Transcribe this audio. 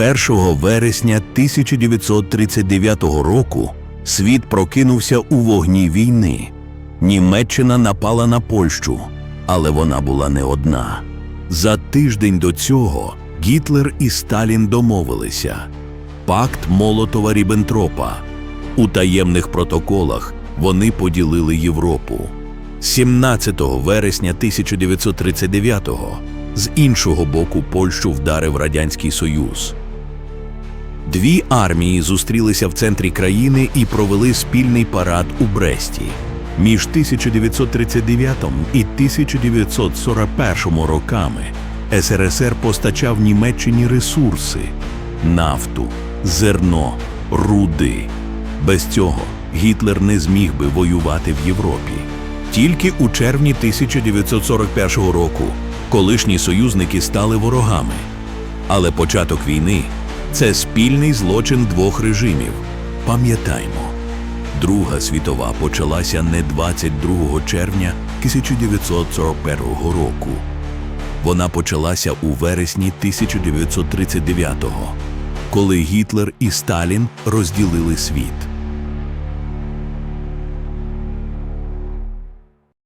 1 вересня 1939 року світ прокинувся у вогні війни. Німеччина напала на Польщу, але вона була не одна. За тиждень до цього Гітлер і Сталін домовилися. Пакт Молотова Ріббентропа. У таємних протоколах вони поділили Європу. 17 вересня 1939-го з іншого боку Польщу вдарив Радянський Союз. Дві армії зустрілися в центрі країни і провели спільний парад у Бресті. Між 1939 і 1941 роками СРСР постачав Німеччині ресурси нафту, зерно, руди. Без цього Гітлер не зміг би воювати в Європі. Тільки у червні 1941 року колишні союзники стали ворогами. Але початок війни це спільний злочин двох режимів. Пам'ятаймо, Друга світова почалася не 22 червня 1941 року. Вона почалася у вересні 1939-го, коли Гітлер і Сталін розділили світ.